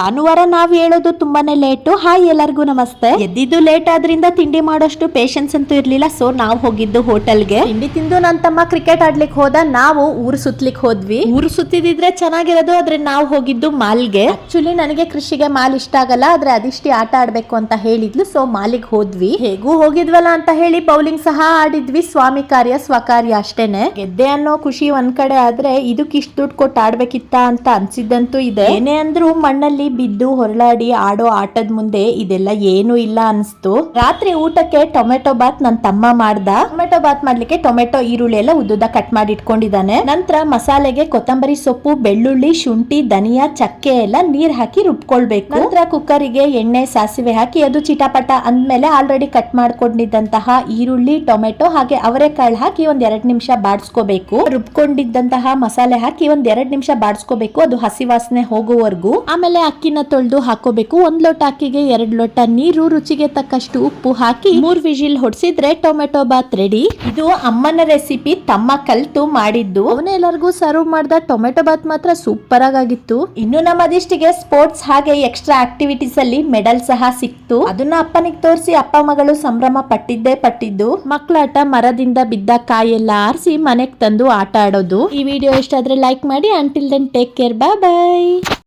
ಭಾನುವಾರ ನಾವ್ ಹೇಳೋದು ತುಂಬಾನೇ ಲೇಟು. ಹಾಯ್ ಎಲ್ಲರಿಗೂ ನಮಸ್ತೆ. ಎದ್ದಿದ್ದು ಲೇಟ್ ಆದ್ರಿಂದ ತಿಂಡಿ ಮಾಡೋಷ್ಟು ಪೇಷನ್ಸ್ ಅಂತೂ ಇರ್ಲಿಲ್ಲ. ಸೊ ನಾವ್ ಹೋಗಿದ್ದು ಹೋಟೆಲ್ಗೆ ತಿಂಡಿ ತಿಂದು ನನ್ ತಮ್ಮ ಕ್ರಿಕೆಟ್ ಆಡ್ಲಿಕ್ಕೆ ಹೋದ. ನಾವು ಊರು ಸುತ್ಲಿಕ್ ಹೋದ್ವಿ. ಊರು ಸುತ್ತಿದ್ರೆ ಚೆನ್ನಾಗಿರೋದು ಆದ್ರೆ ನಾವು ಹೋಗಿದ್ದು ಮಾಲ್ಗೆ. ಆಕ್ಚುಲಿ ನನಗೆ ಕೃಷಿಗೆ ಮಾಲ್ ಇಷ್ಟ ಆಗಲ್ಲ ಆದ್ರೆ ಅದಿಷ್ಟಿ ಆಟ ಆಡ್ಬೇಕು ಅಂತ ಹೇಳಿದ್ಲು. ಸೊ ಮಾಲಿಗೆ ಹೋದ್ವಿ. ಹೇಗೂ ಹೋಗಿದ್ವಲ್ಲ ಅಂತ ಹೇಳಿ ಬೌಲಿಂಗ್ ಸಹ ಆಡಿದ್ವಿ. ಸ್ವಾಮಿ ಕಾರ್ಯ ಸ್ವಕಾರ್ಯ ಅಷ್ಟೇನೆ. ಗೆದ್ದೆ ಅನ್ನೋ ಖುಷಿ ಒಂದ್ ಕಡೆ ಆದ್ರೆ ಇದಕ್ಕೆ ಇಷ್ಟು ದುಡ್ಡು ಕೊಟ್ಟು ಆಡ್ಬೇಕಿತ್ತ ಅಂತ ಅನ್ಸಿದ್ದಂತೂ ಇದೆ. ಏನೇ ಅಂದ್ರೂ ಮಣ್ಣಲ್ಲಿ ಬಿದ್ದು ಹೊರಳಾಡಿ ಆಡೋ ಆಟದ ಮುಂದೆ ಇದೆಲ್ಲ ಏನು ಇಲ್ಲ ಅನ್ಸ್ತು. ರಾತ್ರಿ ಊಟಕ್ಕೆ ಟೊಮೆಟೊ ಬಾತ್ ನನ್ನ ತಮ್ಮ ಮಾಡ್ದ. ಟೊಮೆಟೊ ಬಾತ್ ಮಾಡ್ಲಿಕ್ಕೆ ಟೊಮೆಟೊ, ಈರುಳ್ಳಿ ಎಲ್ಲ ಉದ್ದುದ ಕಟ್ ಮಾಡಿ ಇಟ್ಕೊಂಡಿದ್ದಾನೆ. ನಂತರ ಮಸಾಲೆಗೆ ಕೊತ್ತಂಬರಿ ಸೊಪ್ಪು, ಬೆಳ್ಳುಳ್ಳಿ, ಶುಂಠಿ, ಧನಿಯಾ, ಚಕ್ಕೆ ಎಲ್ಲ ನೀರ್ ಹಾಕಿ ರುಬ್ಕೊಳ್ಬೇಕು. ನಂತರ ಕುಕ್ಕರಿಗೆ ಎಣ್ಣೆ, ಸಾಸಿವೆ ಹಾಕಿ ಅದು ಚಿಟಪಟ ಅಂದ್ಮೇಲೆ ಆಲ್ರೆಡಿ ಕಟ್ ಮಾಡ್ಕೊಂಡಿದ್ದಂತಹ ಈರುಳ್ಳಿ, ಟೊಮೆಟೊ ಹಾಗೆ ಅವರೆಕಾಳು ಹಾಕಿ ಒಂದ್ ಎರಡ್ ನಿಮಿಷ ಬಾಡ್ಸ್ಕೋಬೇಕು. ರುಬ್ಕೊಂಡಿದ್ದಂತಹ ಮಸಾಲೆ ಹಾಕಿ ಒಂದ್ ಎರಡ್ ನಿಮಿಷ ಬಾಡ್ಸ್ಕೋಬೇಕು. ಅದು ಹಸಿ ವಾಸನೆ ಹೋಗುವವರೆಗೂ ಆಮೇಲೆ ಅಕ್ಕಿನ ತೊಳೆದು ಹಾಕೋಬೇಕು. ಒಂದ್ ಲೋಟ ಅಕ್ಕಿಗೆ ಎರಡ್ ಲೋಟ ನೀರು, ರುಚಿಗೆ ತಕ್ಕಷ್ಟು ಉಪ್ಪು ಹಾಕಿ ಮೂರ್ ವಿಜಿಲ್ ಹೊಡಿಸಿದ್ರೆ ಟೊಮೆಟೊ ಬಾತ್ ರೆಡಿ. ಇದು ಅಮ್ಮನ ರೆಸಿಪಿ, ತಮ್ಮ ಕಲ್ತು ಮಾಡಿದ್ದು. ಅವನ್ನೆಲ್ಲರಿಗೂ ಸರ್ವ್ ಮಾಡ್ದ ಟೊಮೆಟೊ ಬಾತ್ ಮಾತ್ರ ಸೂಪರ್ ಆಗಿತ್ತು. ಇನ್ನು ನಮ್ಮ ಅದಿಷ್ಟಿಗೆ ಸ್ಪೋರ್ಟ್ಸ್ ಹಾಗೆ ಎಕ್ಸ್ಟ್ರಾ ಆಕ್ಟಿವಿಟೀಸ್ ಅಲ್ಲಿ ಮೆಡಲ್ ಸಹ ಸಿಕ್ತು. ಅದನ್ನ ಅಪ್ಪನಿಗೆ ತೋರಿಸಿ ಅಪ್ಪ ಮಗಳು ಸಂಭ್ರಮ ಪಟ್ಟಿದ್ದೇ ಪಟ್ಟಿದ್ದು. ಮಕ್ಕಳಾಟ ಮರದಿಂದ ಬಿದ್ದ ಕಾಯೆಲ್ಲ ಆರಿಸಿ ಮನೆಗೆ ತಂದು ಆಟ ಆಡೋದು. ಈ ವಿಡಿಯೋ ಇಷ್ಟ ಆದ್ರೆ ಲೈಕ್ ಮಾಡಿ. Until then take care bye bye